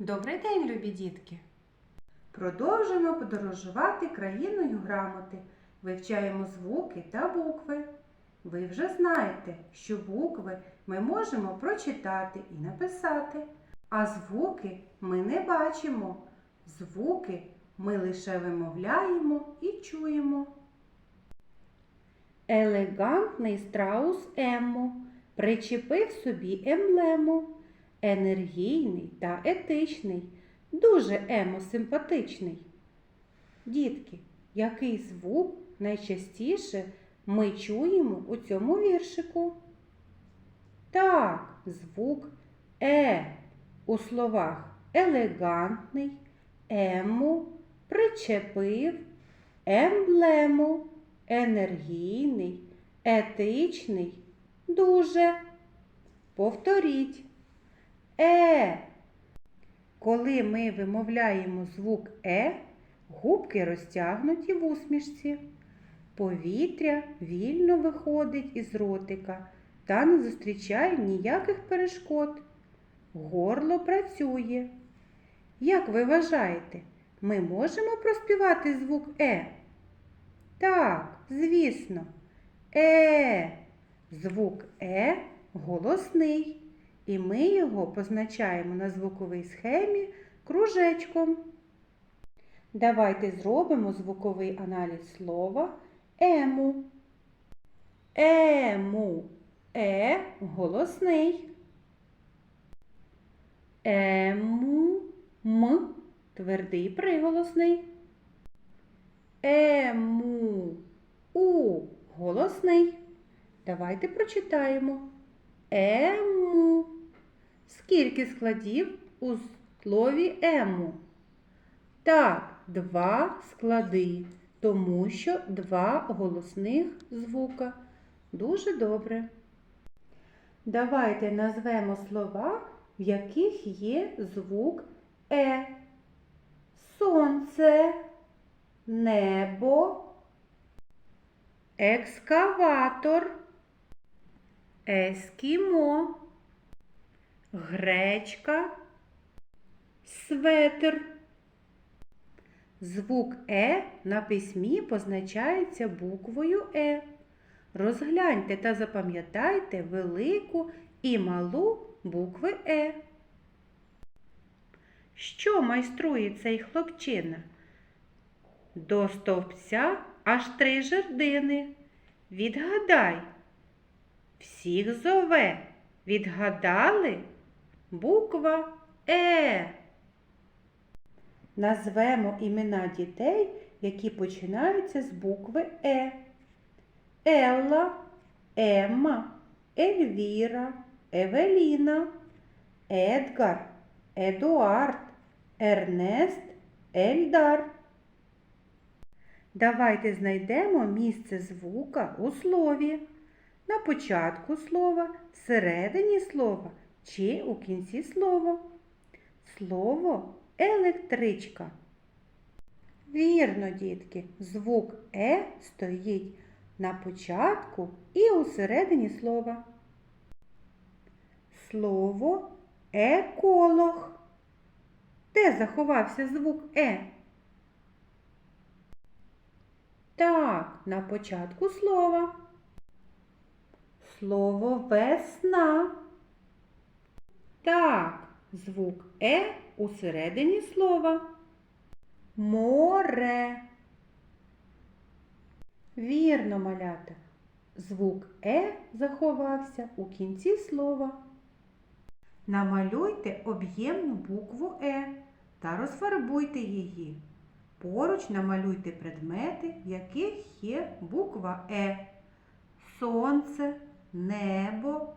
Добрий день, любі дітки! Продовжуємо подорожувати країною грамоти, вивчаємо звуки та букви. Ви вже знаєте, що букви ми можемо прочитати і написати, а звуки ми не бачимо. Звуки ми лише вимовляємо і чуємо. Елегантний страус Еммо причепив собі емблему. Енергійний та етичний, дуже емосимпатичний. Дітки, який звук найчастіше ми чуємо у цьому віршику? Так, звук Е у словах елегантний, ему, причепив, емблему, енергійний, етичний, дуже. Повторіть. Е. Коли ми вимовляємо звук Е, губки розтягнуті в усмішці. Повітря вільно виходить із ротика та не зустрічає ніяких перешкод. Горло працює. Як ви вважаєте, ми можемо проспівати звук Е? Так, звісно. Е. Звук Е голосний. І ми його позначаємо на звуковій схемі кружечком. Давайте зробимо звуковий аналіз слова ему. Ему. Е голосний. Ему м твердий приголосний. Ему у голосний. Давайте прочитаємо. Ему. Скільки складів у слові ему? Так, два склади, тому що два голосних звука. Дуже добре. Давайте назвемо слова, в яких є звук Е. Сонце, небо, екскаватор, ескімо гречка, светр. Звук Е на письмі позначається буквою Е. Розгляньте та запам'ятайте велику і малу букви Е. Що майструє цей хлопчина? До стовпця аж три жердини. Відгадай, всіх зове. Відгадали? Буква Е. Назвемо імена дітей, які починаються з букви Е. Елла, Емма, Ельвіра, Евеліна, Едгар, Едуард, Ернест, Ельдар. Давайте знайдемо місце звука у слові. На початку слова, всередині слова чи у кінці слова. Слово електричка. Вірно, дітки, звук Е стоїть на початку і у середині слова. Слово еколог. Де заховався звук Е? Так, на початку слова. Слово весна. Так, звук Е у середині слова. Море. Вірно, малята. Звук Е заховався у кінці слова. Намалюйте об'ємну букву Е та розфарбуйте її. Поруч намалюйте предмети, в яких є буква Е. Сонце, небо,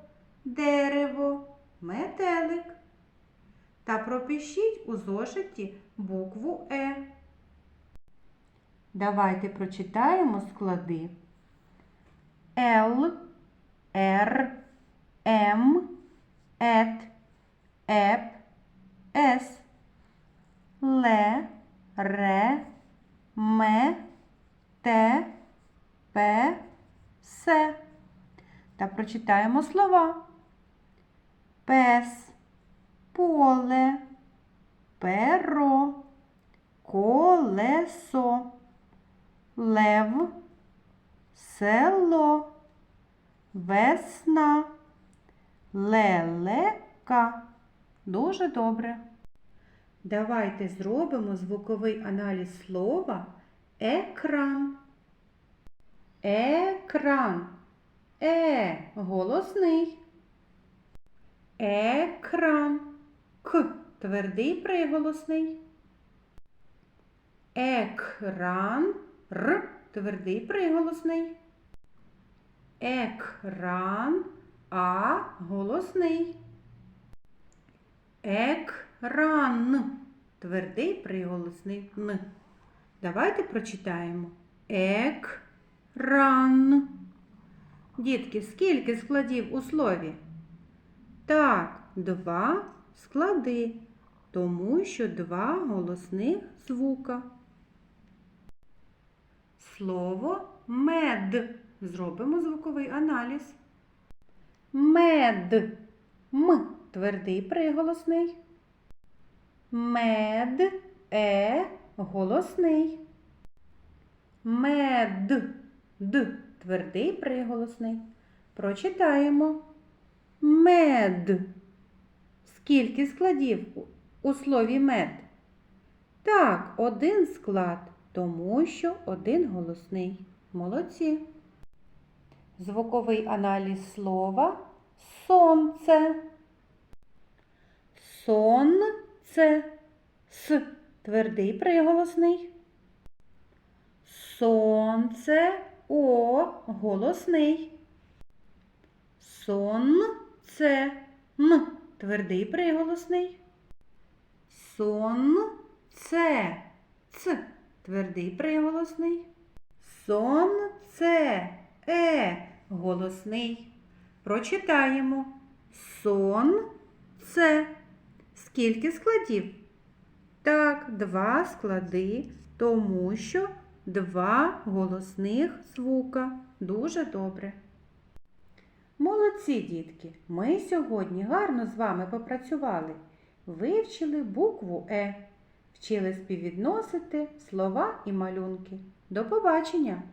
дерево, метелик. Та пропишіть у зошиті букву Е. Давайте прочитаємо склади. Л, Р, М, Ет, Еп, С, Ле, Ре, Ме, Те, Пе, Се. Та прочитаємо слова. Пес, поле, перо, колесо, лев, село, весна, лелека. Дуже добре. Давайте зробимо звуковий аналіз слова екран. Екран. Е голосний. Екран. К твердий приголосний. Екран. Р твердий приголосний. Екран. А голосний. Екран. Твердий приголосний Н. Давайте прочитаємо. Екран. Дітки, скільки складів у слові? Так, два склади, тому що два голосних звука. Слово мед. Зробимо звуковий аналіз. Мед. М твердий приголосний. Мед е голосний. Мед д твердий приголосний. Прочитаємо. Мед. Скільки складів у- слові мед? Так, один склад, тому що один голосний. Молодці. Звуковий аналіз слова сонце. Сонце. С твердий приголосний. Сонце о голосний. Сонце м твердий приголосний. Сонце ц твердий приголосний. Сонце е голосний. Прочитаємо. Сонце. Скільки складів? Так, два склади, тому що два голосних звука. Дуже добре. Молодці, дітки! Ми сьогодні гарно з вами попрацювали. Вивчили букву Е, вчили співвідносити слова і малюнки. До побачення!